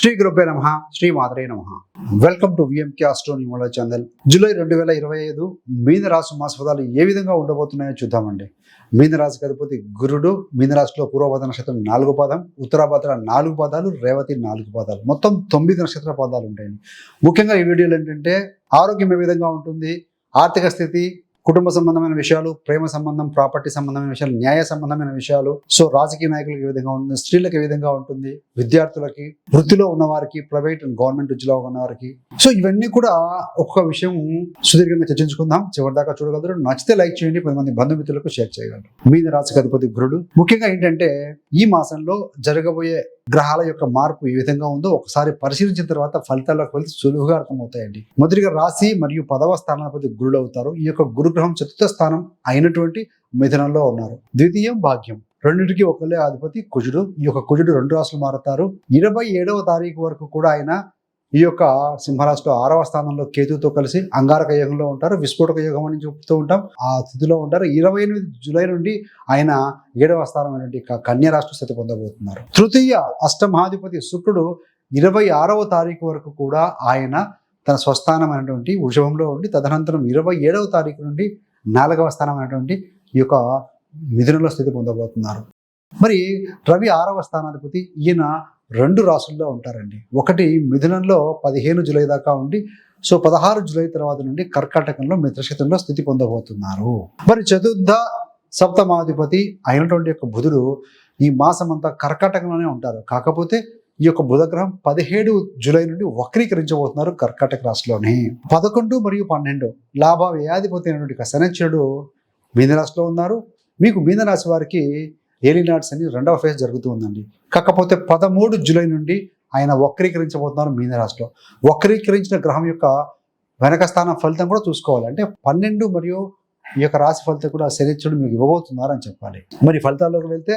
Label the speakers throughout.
Speaker 1: శ్రీ గురుపే నమ. శ్రీ మాధురే నమ వెల్కమ్ టు విఎంకే ఆస్ట్రో న్యూమల ఛానల్ జూలై రెండు వేల ఇరవై ఐదు మీనరాశి మాస ఫలాలు ఏ విధంగా ఉండబోతున్నాయో చూద్దామండి. మీన రాశికి అధిపతి గురుడు మీనరాశిలో పూర్వపద నక్షత్రం నాలుగు పదం ఉత్తరాభద్ర నాలుగు పదాలు రేవతి నాలుగు పదాలు. మొత్తం తొమ్మిది నక్షత్ర పదాలు ఉంటాయండి. ముఖ్యంగా ఈ వీడియోలు ఏంటంటే ఆరోగ్యం ఏ విధంగా ఉంటుంది ఆర్థిక స్థితి కుటుంబ సంబంధమైన విషయాలు ప్రేమ సంబంధం ప్రాపర్టీ సంబంధమైన విషయాలు న్యాయ సంబంధమైన విషయాలు. సో రాజకీయ నాయకులకు ఏ విధంగా ఉంటుంది స్త్రీలకు ఏ విధంగా ఉంటుంది విద్యార్థులకి వృత్తిలో ఉన్న వారికి ప్రైవేట్ అండ్ గవర్నమెంట్ ఉద్యోగంలో ఉన్న వారికి. సో ఇవన్నీ కూడా ఒక్కొక్క విషయం సుదీర్ఘంగా చర్చించుకుందాం. చివరిదాకా చూడగలరు. నచ్చితే లైక్ చేయండి. పది మంది బంధుమిత్రులకు షేర్ చేయగలరు. మీద రాశికి అధిపతి గురుడు. ముఖ్యంగా ఏంటంటే ఈ మాసంలో జరగబోయే గ్రహాల యొక్క మార్పు ఏ విధంగా ఉందో ఒకసారి పరిశీలించిన తర్వాత ఫలితాల్లోకి వెళ్తే సులువుగా అర్థమవుతాయండి. మొదటిగా రాశి మరియు పదవ స్థానాధిపతి గురుడు అవుతారు. ఈ యొక్క గ్రహం చతుర్థ స్థానం అయినటువంటి మిథునంలో ఉన్నారు. ద్వితీయం భాగ్యం. రెండింటికి ఒకళ్ళే అధిపతి కుజుడు. ఈ యొక్క కుజుడు రెండు రాష్ట్రాలు మారుతారు. ఇరవై ఏడవ తారీఖు వరకు కూడా ఆయన ఈ యొక్క సింహరాశిలో ఆరవ స్థానంలో కేతుతో కలిసి అంగారక యోగంలో ఉంటారు. విస్ఫోటక యోగం అని చెప్తూ ఉంటాం. ఆ స్థితిలో ఉంటారు. ఇరవై ఎనిమిది జూలై నుండి ఆయన ఏడవ స్థానమైనటువంటి క- కన్యా రాష్ట్ర స్థితి పొందబోతున్నారు. తృతీయ అష్టమహాధిపతి శుక్రుడు ఇరవై ఆరవ తారీఖు వరకు కూడా ఆయన తన స్వస్థానం అనేటువంటి వృషభంలో ఉండి తదనంతరం ఇరవై ఏడవ తారీఖు నుండి నాలుగవ స్థానం అనేటువంటి ఈ యొక్క మిథునంలో స్థితి పొందబోతున్నారు. మరి రవి ఆరవ స్థానాధిపతి ఈయన రెండు రాసుల్లో ఉంటారండి. ఒకటి మిథునంలో పదిహేను జులై దాకా ఉండి సో పదహారు జులై తర్వాత నుండి కర్కాటకంలో మిత్రక్షేత్రంలో స్థితి పొందబోతున్నారు. మరి చతుర్థ సప్తమాధిపతి అయినటువంటి యొక్క బుధుడు ఈ మాసం అంతా కర్కాటకంలోనే ఉంటారు. కాకపోతే ఈ యొక్క బుధగ్రహం పదిహేడు జూలై నుండి వక్రీకరించబోతున్నారు కర్కాటక రాశిలోని. పదకొండు మరియు పన్నెండు లాభ వ్యాధిపతి అయినటువంటి శనిచరుడు మీనరాశిలో ఉన్నారు. మీకు మీనరాశి వారికి ఏలినాడ్స్ అని రెండవ ఫేజ్ జరుగుతూ ఉందండి. కాకపోతే పదమూడు జూలై నుండి ఆయన వక్రీకరించబోతున్నారు మీనరాశిలో వక్రీకరించిన గ్రహం యొక్క వెనక స్థానం ఫలితం కూడా చూసుకోవాలి. అంటే పన్నెండు మరియు ఈ యొక్క రాశి ఫలితం కూడా శనిచ్చుడు మీకు ఇవ్వబోతున్నారు అని చెప్పాలి. మరి ఫలితాల్లోకి వెళ్తే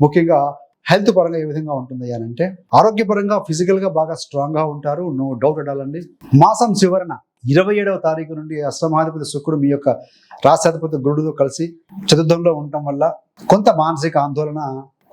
Speaker 1: ముఖ్యంగా హెల్త్ పరంగా ఏ విధంగా ఉంటుంది అని అంటే ఆరోగ్యపరంగా ఫిజికల్గా బాగా స్ట్రాంగ్గా ఉంటారు. నో డౌట్ అడాలండి మాసం చివరన ఇరవై ఏడవ తారీఖు నుండి అష్టమాధిపతి శుక్రుడు మీ యొక్క రాష్ట్రాధిపతి గురుడుతో కలిసి చతుర్థంలో ఉండటం వల్ల కొంత మానసిక ఆందోళన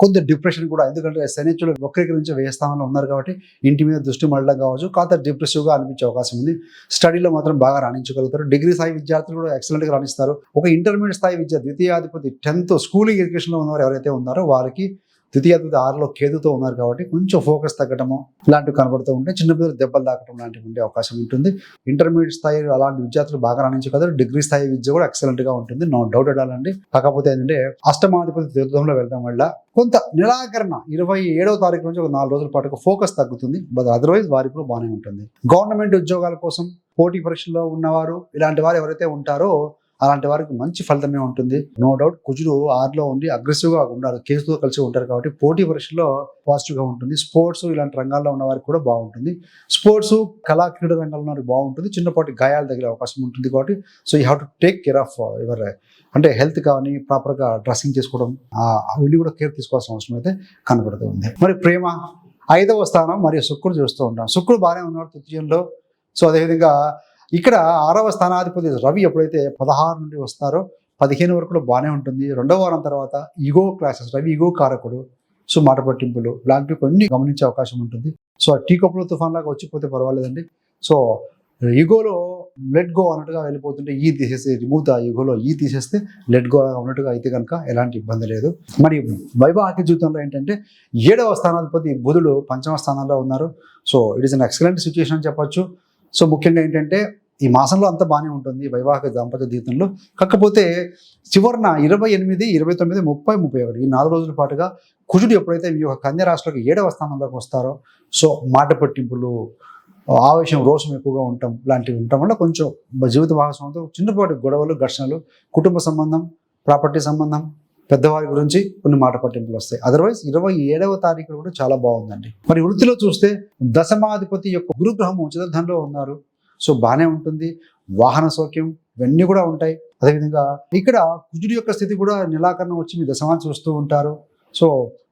Speaker 1: కొంత డిప్రెషన్ కూడా ఎందుకంటే శనిచుడు వక్రీకరించి వేయ స్థానంలో ఉన్నారు కాబట్టి ఇంటి మీద దృష్టి మళ్ళడం కావచ్చు కాస్త డిప్రెసివ్గా అనిపించే అవకాశం ఉంది. స్టడీలో మాత్రం బాగా రాణించగలుగుతారు. డిగ్రీ స్థాయి విద్యార్థులు కూడా ఎక్సలెంట్గా రాణిస్తారు. ఒక ఇంటర్మీడియట్ స్థాయి విద్య ద్వితీయాధిపతి టెన్త్ స్కూలింగ్ ఎడ్యుకేషన్లో ఉన్నవారు ఎవరైతే ఉన్నారో వారికి ద్వితీయ ఆరులో కేతుతో ఉన్నారు కాబట్టి కొంచెం ఫోకస్ తగ్గడము ఇలాంటివి కనబడుతూ ఉంటే చిన్నపిల్లలు దెబ్బలు తాకడం లాంటివి ఉండే అవకాశం ఉంటుంది. ఇంటర్మీడియట్ స్థాయి అలాంటి విద్యార్థులు బాగా రాణించగలరు డిగ్రీ స్థాయి విద్య కూడా ఎక్సలెంట్గా ఉంటుంది. నో డౌట్ అడాలండి కాకపోతే ఏంటంటే అష్టమాధిపతి తీర్థంలో వెళ్ళడం వల్ల కొంత నిరాకరణ ఇరవై ఏడవ తారీఖు నుంచి ఒక నాలుగు రోజుల పాటు ఫోకస్ తగ్గుతుంది. బట్ అదర్వైజ్ వారికి కూడా బాగానే ఉంటుంది. గవర్నమెంట్ ఉద్యోగాల కోసం పోటీ పరీక్షల్లో ఉన్నవారు ఇలాంటి వారు ఎవరైతే ఉంటారో అలాంటి వారికి మంచి ఫలితమే ఉంటుంది. నో డౌట్ కుజుడు ఆరులో ఉండి అగ్రెసివ్గా ఉండాలి. ఉంటారు కేసుతో కలిసి ఉంటారు కాబట్టి పోటీ పరీక్షలో పాజిటివ్గా ఉంటుంది. స్పోర్ట్స్ ఇలాంటి రంగాల్లో ఉన్న వారికి కూడా బాగుంటుంది. స్పోర్ట్స్ కళా క్రీడ రంగంలో ఉన్న వారికి బాగుంటుంది. చిన్నపాటి గాయాలు తగిలే అవకాశం ఉంటుంది కాబట్టి so you have to take care of your అంటే హెల్త్ కానీ ప్రాపర్గా డ్రెస్సింగ్ చేసుకోవడం వీళ్ళు కూడా కేర్ తీసుకోవాల్సిన అవసరం అయితే కనబడుతూ ఉంది. మరి ప్రేమ ఐదవ స్థానం మరియు శుక్రుడు చూస్తూ ఉంటాం. శుక్రుడు బాగానే ఉన్నాడు తృతీయంలో. సో అదేవిధంగా ఇక్కడ ఆరవ స్థానాధిపతి రవి ఎప్పుడైతే పదహారు నుండి వస్తారో పదిహేను వరకు బాగానే ఉంటుంది. రెండవ వారం తర్వాత ఈగో క్లాసెస్ రవి ఈగో కారకుడు సో మాట పట్టింపులు లాంటివి కొన్ని గమనించే అవకాశం ఉంటుంది. సో ఆ టీ కప్పులో తుఫాన్ లాగా వచ్చిపోతే పర్వాలేదండి. సో ఈగోలో లెట్ గో అన్నట్టుగా వెళ్ళిపోతుంటే ఈ తీసేస్తే రిమూవ్ ద ఈగోలో ఈ తీసేస్తే లెట్ గో ఉన్నట్టుగా అయితే కనుక ఎలాంటి ఇబ్బంది లేదు. మరి వైవాహిక జీవితంలో ఏంటంటే ఏడవ స్థానాధిపతి బుధుడు పంచమ స్థానంలో ఉన్నారు. So it is an excellent situation అని చెప్పొచ్చు. సో ముఖ్యంగా ఏంటంటే ఈ మాసంలో అంతా బాగానే ఉంటుంది వైవాహిక దాంపత్య జీవితంలో. కాకపోతే చివరిన ఇరవై ఎనిమిది ఇరవై తొమ్మిది ముప్పై ముప్పై ఒకటి ఈ నాలుగు రోజుల పాటుగా కుజుడు ఎప్పుడైతే మీ యొక్క కన్య రాశిలోకి ఏడవ స్థానంలోకి వస్తారో సో మాట పట్టింపులు ఆవేశం రోషం ఎక్కువగా ఉండటం లాంటివి ఉండటం వల్ల కొంచెం జీవిత భాగస్వామితో చిన్నపాటి గొడవలు ఘర్షణలు కుటుంబ సంబంధం ప్రాపర్టీ సంబంధం పెద్దవారి గురించి కొన్ని మాట పట్టింపులు వస్తాయి. అదర్వైజ్ ఇరవై ఏడవ తారీఖు కూడా చాలా బాగుందండి. మరి వృత్తిలో చూస్తే దశమాధిపతి యొక్క గురుగ్రహం ఉచితంలో ఉన్నారు. సో బాగానే ఉంటుంది. వాహన సౌఖ్యం ఇవన్నీ కూడా ఉంటాయి. అదేవిధంగా ఇక్కడ కుజుడి యొక్క స్థితి కూడా నిరాకరణ వచ్చి మీ దశమాన్ని చూస్తూ ఉంటారు. సో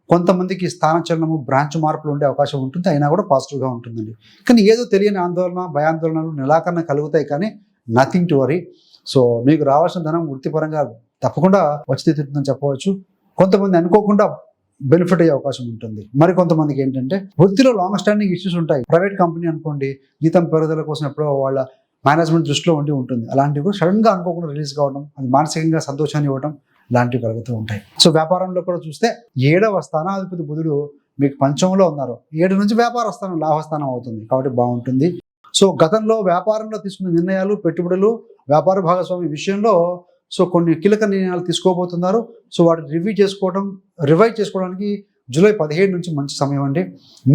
Speaker 1: కొంతమందికి స్థానచలనము బ్రాంచ్ మార్పులు ఉండే అవకాశం ఉంటుంది. అయినా కూడా పాజిటివ్గా ఉంటుందండి. కానీ ఏదో తెలియని ఆందోళన భయాందోళనలు నిరాకరణ కలుగుతాయి కానీ నథింగ్ టు వరీ సో మీకు రావాల్సిన ధనం వృత్తిపరంగా తప్పకుండా వచ్చి తీరుతుందని చెప్పవచ్చు. కొంతమంది అనుకోకుండా బెనిఫిట్ అయ్యే అవకాశం ఉంటుంది. మరి కొంతమందికి ఏంటంటే వృత్తిలో లాంగ్ స్టాండింగ్ ఇష్యూస్ ఉంటాయి. ప్రైవేట్ కంపెనీ అనుకోండి జీతం పెరుగుదల కోసం ఎప్పుడో వాళ్ళ మేనేజ్మెంట్ దృష్టిలో ఉండి ఉంటుంది. అలాంటివి కూడా సడన్గా అనుకోకుండా రిలీజ్ కావడం అది మానసికంగా సంతోషాన్ని ఇవ్వడం లాంటివి కలుగుతూ ఉంటాయి. సో వ్యాపారంలో కూడా చూస్తే ఏడవ స్థానాధిపతి బుధుడు మీకు పంచంలో ఉన్నారు. ఏడు నుంచి వ్యాపార స్థానం లాభస్థానం అవుతుంది. కాబట్టి బాగుంటుంది. సో గతంలో వ్యాపారంలో తీసుకున్న నిర్ణయాలు పెట్టుబడులు వ్యాపార భాగస్వామి విషయంలో సో కొన్ని కీలక నిర్ణయాలు తీసుకోబోతున్నారు. సో వాటిని రివ్యూ చేసుకోవడం రివైవ్ చేసుకోవడానికి జూలై పదిహేడు నుంచి మంచి సమయం అండి.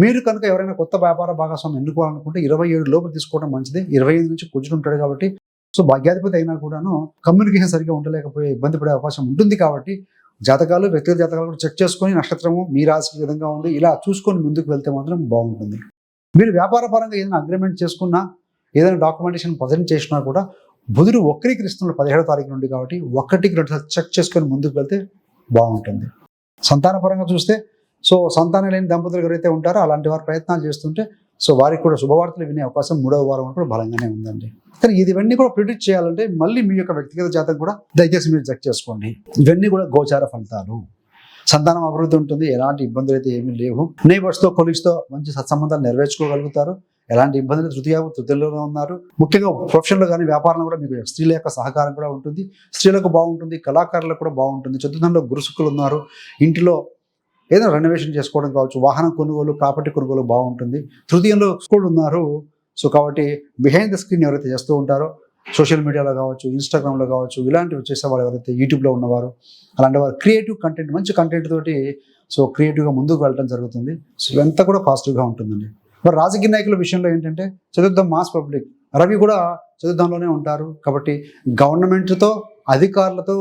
Speaker 1: మీరు కనుక ఎవరైనా కొత్త వ్యాపార భాగస్వామి ఎన్నుకోవాలనుకుంటే ఇరవై ఏడు లోపు తీసుకోవడం మంచిది. ఇరవై ఐదు నుంచి కుజుడు ఉంటాడు కాబట్టి సో భాగ్యాధిపతి అయినా కూడాను కమ్యూనికేషన్ సరిగ్గా ఉండలేకపోయే ఇబ్బంది పడే అవకాశం ఉంటుంది కాబట్టి జాతకాలు వ్యక్తిగత జాతకాలు కూడా చెక్ చేసుకొని నక్షత్రము మీ రాశికి విధంగా ఉంది ఇలా చూసుకొని ముందుకు వెళ్తే మాత్రం బాగుంటుంది. మీరు వ్యాపార పరంగా ఏదైనా అగ్రిమెంట్ చేసుకున్నా ఏదైనా డాక్యుమెంటేషన్ ప్రజెంట్ చేసినా కూడా బుధుడు వక్రీకరిస్తున్న పదిహేడో తారీఖు నుండి కాబట్టి ఒక్కటికి రెండు చెక్ చేసుకొని ముందుకు వెళ్తే బాగుంటుంది. సంతానపరంగా చూస్తే సో సంతానం లేని దంపతులు ఎవరైతే ఉంటారో అలాంటి వారు ప్రయత్నాలు చేస్తుంటే సో వారికి కూడా శుభవార్తలు వినే అవకాశం మూడవ వారం కూడా బలంగానే ఉందండి. కానీ ఇది ఇవన్నీ కూడా ప్రిడిక్ట్ చేయాలంటే మళ్ళీ మీ యొక్క వ్యక్తిగత జాతకం కూడా దయచేసి మీరు చెక్ చేసుకోండి. ఇవన్నీ కూడా గోచార ఫలితాలు. సంతానం అభివృద్ధి ఉంటుంది ఎలాంటి ఇబ్బందులు అయితే ఏమీ లేవు. నైబర్స్తో కొలీగ్స్తో మంచి సత్సంబంధాలు నెరవేర్చుకోగలుగుతారు. ఎలాంటి ఇబ్బందులు తృతీయ తృతీయలోనే ఉన్నారు. ముఖ్యంగా ప్రొఫెషన్లో కానీ వ్యాపారంలో కూడా మీకు స్త్రీల యొక్క సహకారం కూడా ఉంటుంది. స్త్రీలకు బాగుంటుంది కళాకారులకు కూడా బాగుంటుంది. చతుర్థంలో గురుసుకులు ఉన్నారు. ఇంటిలో ఏదైనా రెనోవేషన్ చేసుకోవడం కావచ్చు వాహనం కొనుగోలు ప్రాపర్టీ కొనుగోలు బాగుంటుంది. తృతీయంలో స్కూల్ ఉన్నారు. సో కాబట్టి బిహైండ్ ద స్క్రీన్ ఎవరైతే చేస్తూ ఉంటారో సోషల్ మీడియాలో కావచ్చు ఇన్స్టాగ్రామ్లో కావచ్చు ఇలాంటివి చేసేవాళ్ళు ఎవరైతే యూట్యూబ్లో ఉన్నవారు అలాంటి వారు క్రియేటివ్ కంటెంట్ మంచి కంటెంట్ తోటి సో క్రియేటివ్గా ముందుకు వెళ్ళడం జరుగుతుంది. సో ఇదంతా కూడా పాజిటివ్గా ఉంటుందండి. మరి రాజకీయ నాయకుల విషయంలో ఏంటంటే చదువుద్దాం మాస్ పబ్లిక్. రవి కూడా చతుర్థంలోనే ఉంటారు. కాబట్టి గవర్నమెంట్తో అధికారులతో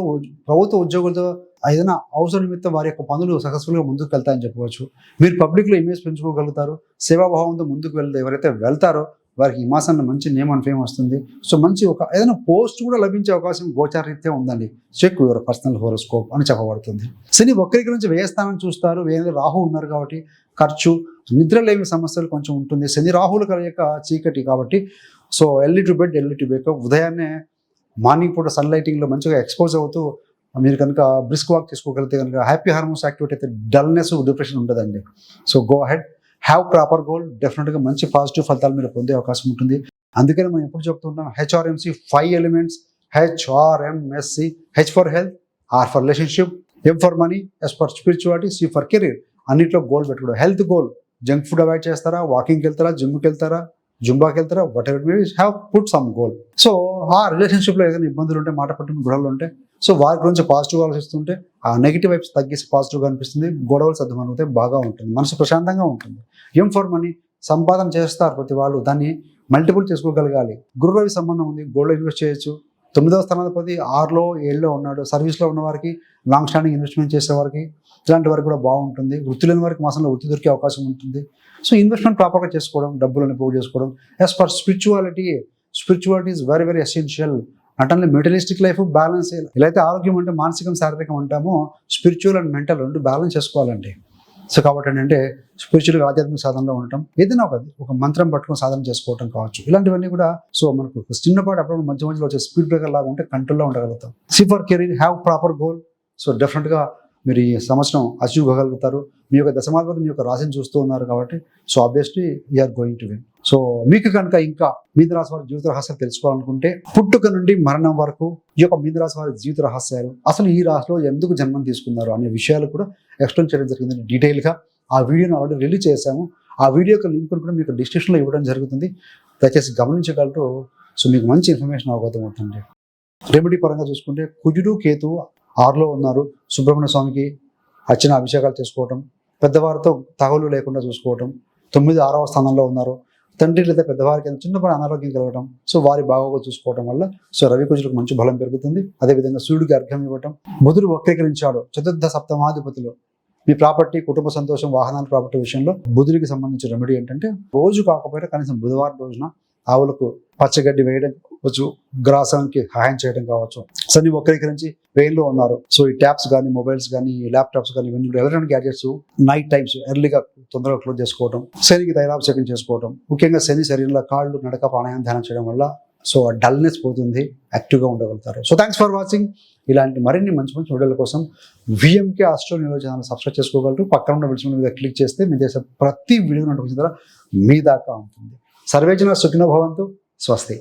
Speaker 1: ప్రభుత్వ ఉద్యోగులతో ఏదైనా అవసరం నిమిత్తం వారి యొక్క పనులు సక్సెస్ఫుల్గా ముందుకు వెళ్తాయని చెప్పవచ్చు మీరు పబ్లిక్లో ఇమేజ్ పెంచుకోగలుగుతారు. సేవాభావంతో ముందుకు వెళ్తే ఎవరైతే వెళ్తారో వారికి ఈ మాసంలో మంచి నేమ్ అండ్ ఫేమ్ వస్తుంది. సో మంచి ఒక ఏదైనా పోస్ట్ కూడా లభించే అవకాశం గోచారీత్యా ఉందండి. చెక్ యువర్ పర్సనల్ హోరోస్కోప్ అని చెప్పబడుతుంది. శని ఒక్కరికి నుంచి వ్యయస్థానం చూస్తారు. వేరే రాహు ఉన్నారు కాబట్టి ఖర్చు నిద్రలేమి సమస్యలు కొంచెం ఉంటుంది. శని రాహుల కలయిక చీకటి కాబట్టి so early to bed early to bed ఉదయాన్నే మార్నింగ్ పూట సన్ లైటింగ్లో మంచిగా ఎక్స్పోజ్ అవుతూ మీరు కనుక బ్రిస్క్ వాక్ చేసుకోగలిగితే కనుక హ్యాపీ హార్మోన్స్ యాక్టివిటీ అయితే డల్నెస్ డిప్రెషన్ ఉండదండి. So go ahead have proper goal. డెఫినెట్గా మంచి పాజిటివ్ ఫలితాలు మీరు పొందే అవకాశం ఉంటుంది. అందుకని మనం ఎప్పుడు చెప్తుంటాం HRMC five elements HRMSC H for health R for relationship M for money S for spirituality C for career. అన్నిట్లో గోల్ పెట్టుకోవడం health goal junk food avoid చేస్తారా? వాకింగ్కి వెళ్తారా జిమ్కి వెళ్తారా? జుంబాకి వెళ్తారా? What ever me have put some goal so ఆ రిలేషన్షిప్లో ఏదైనా ఇబ్బందులు ఉంటే మాట పట్టిన గొడవలు ఉంటే సో వారి గురించి పాజిటివ్ ఆలోచిస్తుంటే ఆ నెగిటివ్ వైప్స్ తగ్గిసి పాజిటివ్గా అనిపిస్తుంది. గొడవలు సర్దుమనుగుతే బాగా ఉంటుంది. మనసు ప్రశాంతంగా ఉంటుంది. ఏం ఫర్ మనీ సంపాదన చేస్తారు ప్రతి వాళ్ళు. దాన్ని మల్టిపుల్ చేసుకోగలగాలి. గురువు సంబంధం ఉంది. గోల్డ్ ఇన్వెస్ట్ చేయొచ్చు. తొమ్మిదవ స్థానాధిపతి ఆరులో ఏళ్ళలో ఉన్నాడు. సర్వీస్లో ఉన్నవారికి లాంగ్ స్టాండింగ్ ఇన్వెస్ట్మెంట్ చేసే వారికి ఇలాంటి వారికి కూడా బాగుంటుంది. వృత్తి లేని వారికి మాసంలో వృత్తి దొరికే అవకాశం ఉంటుంది. సో ఇన్వెస్ట్మెంట్ ప్రాపర్గా చేసుకోవడం డబ్బులను పోగు చేసుకోవడం. As for spirituality spirituality is very very essential అంటే మెటలిస్టిక్ లైఫ్ బ్యాలెన్స్ ఇలా అయితే ఆరోగ్యం అంటే మానసికం శారీరకం అంటామో స్పిరిచువల్ అండ్ మెంటల్ రెండు బ్యాలెన్స్ చేసుకోవాలండి. సో కాబట్టి ఏంటంటే స్పిరిచువల్గా ఆధ్యాత్మిక సాధనలో ఉండటం ఏదైనా ఒక ఒక మంత్రం పట్టుకొని సాధన చేసుకోవటం కావచ్చు. ఇలాంటివన్నీ కూడా సో మనకు చిన్నపాటి అప్పుడు మధ్య మధ్యలో వచ్చే స్పీడ్ బ్రేకర్ లాగా ఉంటే కంట్రోల్లో ఉండగలుగుతాం. C for career have proper goal. So డెఫినెట్గా మీరు ఈ సంవత్సరం అచీవ్ కాగలుగుతారు మీ యొక్క దశమాధిపతి మీ యొక్క రాశిని చూస్తూ ఉన్నారు కాబట్టి so obviously you're going to win. So మీకు కనుక ఇంకా మీన రాశి వారి జీవిత రహస్యాలు తెలుసుకోవాలనుకుంటే పుట్టుక నుండి మరణం వరకు ఈ యొక్క మీన రాశి వారి జీవిత రహస్యాలు అసలు ఈ రాశిలో ఎందుకు జన్మం తీసుకున్నారు అనే విషయాలు కూడా ఎక్స్టెండ్ చేయడం జరిగింది. డీటెయిల్గా ఆ వీడియోని ఆల్రెడీ రిలీజ్ చేశాము. ఆ వీడియో యొక్క లింక్ కూడా మీకు డిస్క్రిప్షన్లో ఇవ్వడం జరుగుతుంది. దయచేసి గమనించగలరు. సో మీకు మంచి ఇన్ఫర్మేషన్ అవగతం అవుతుంది. రెమెడీ పరంగా చూసుకుంటే కుజుడు కేతు ఆరులో ఉన్నారు. సుబ్రహ్మణ్య స్వామికి అర్చన అభిషేకాలు చేసుకోవటం పెద్దవారితో తగలు లేకుండా చూసుకోవటం తొమ్మిది ఆరవ స్థానంలో ఉన్నారు. తండ్రి లేదా పెద్దవారికి ఏదైనా చిన్నపాటి అనారోగ్యం కలగడం సో వారి బాగోగులు చూసుకోవడం వల్ల సో రవి కుజులకు మంచి బలం పెరుగుతుంది. అదేవిధంగా సూర్యుడికి అర్ఘం ఇవ్వటం. బుధుడు వక్రీకరించాడు. చతుర్థ సప్తమాధిపతిలో మీ ప్రాపర్టీ కుటుంబ సంతోషం వాహనాల ప్రాపర్టీ విషయంలో బుధుడికి సంబంధించిన రెమెడీ ఏంటంటే రోజు కాకపోయినా కనీసం బుధవారం రోజున ఆవులకు పచ్చగడ్డి వేయడం కావచ్చు గ్రాసానికి సహాయం చేయడం కావచ్చు. శని వక్రీకరించి వెయిన్లో ఉన్నారు. సో ఈ ట్యాబ్స్ కానీ మొబైల్స్ కానీ ల్యాప్టాప్స్ కానీ ఇవన్నీ కూడా ఎలక్ట్రానిక్ గ్యాడ్జెట్స్ నైట్ టైమ్స్ ఎర్లీగా తొందరగా క్లోజ్ చేసుకోవడం శనికి తైలాభిషేకం చేసుకోవడం ముఖ్యంగా శని శరీరంలో కాళ్ళు నడక ప్రాణాయామం ధ్యానం చేయడం వల్ల సో ఆ డల్నెస్ పోతుంది యాక్టివ్గా ఉండగలుగుతారు. సో థ్యాంక్స్ ఫర్ వాచింగ్ ఇలాంటి మరిన్ని మంచి మంచి వీడియోల కోసం విఎంకే ఆస్ట్రో న్యూలో ఛానల్ సబ్స్క్రైబ్ చేసుకోగలరు. పక్కన ఉన్న బిల్స్ మీద క్లిక్ చేస్తే మీ చేసే ప్రతి వీడియో నోటిఫికేషన్ ద్వారా మీ దాకా ఉంటుంది. సర్వేజన సుఖినో భవంతు. స్వస్తి.